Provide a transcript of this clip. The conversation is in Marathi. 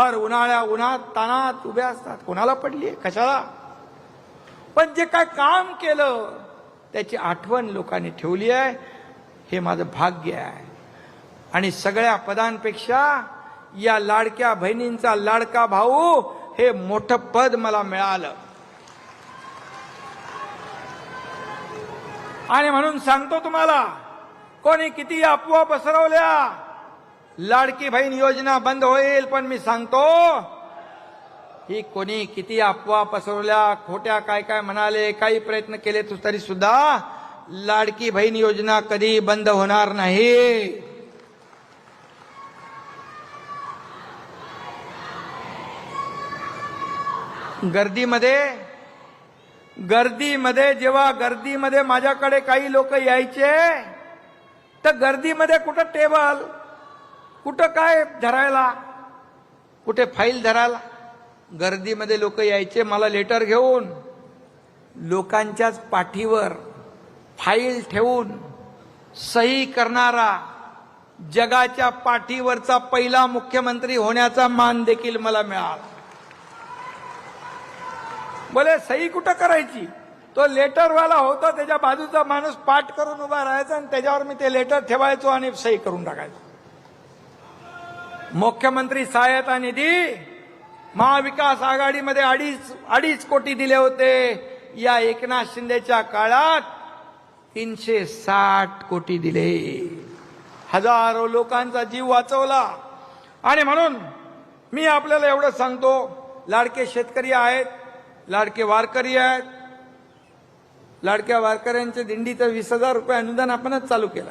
हर उन्हाळ्या उन्हात तानात उभ्या असतात. कोणाला पडली कशाला? पण जे काय काम केलं त्याची आठवण लोकांनी ठेवली आहे. हे माझं भाग्य आहे. आणि सगळ्या पदांपेक्षा या लाडक्या बहिणींचा लाडका भाऊ हे मोठं पद मला मिळालं. आणि म्हणून सांगतो तुम्हाला कोणी किती अफवा पसरवल्या लाडकी बहीण योजना बंद होईल पण मी सांगतो ही कोणी किती अफवा पसरवल्या खोट्या काय काय म्हणाले काही प्रयत्न केले तू तरी सुद्धा लाडकी बहीण योजना कधी बंद होणार नाही. गर्दीमध्ये गर्दीमध्ये जेव्हा गर्दीमध्ये माझ्याकडे काही लोक यायचे तर गर्दीमध्ये कुठं टेबल? कुठं काय धरायला? कुठे फाईल धरायला? गर्दीमध्ये लोक यायचे मला लेटर घेऊन. लोकांच्याच पाठीवर फाईल ठेवून सही करणारा जगाच्या पाठीवरचा पहिला मुख्यमंत्री होण्याचा मान देखील मला मिळाला. बोले सही कुठं करायची? तो लेटरवाला होता त्याच्या बाजूचा माणूस पाठ करून उभा राहायचा आणि त्याच्यावर मी ते लेटर ठेवायचो आणि सही करून टाकायचो. मुख्यमंत्री सहायता निधी महाविकास आघाडीमध्ये अडीच अडीच कोटी दिले होते. या एकनाथ शिंदेच्या काळात तीनशे साठ कोटी दिले. हजारो लोकांचा जीव वाचवला. आणि म्हणून मी आपल्याला एवढं सांगतो लाडके शेतकरी आहेत लाडके वारकरी आहेत. लाडक्या वारकऱ्यांच्या दिंडीचं वीस हजार रुपये अनुदान आपणच चालू केलं.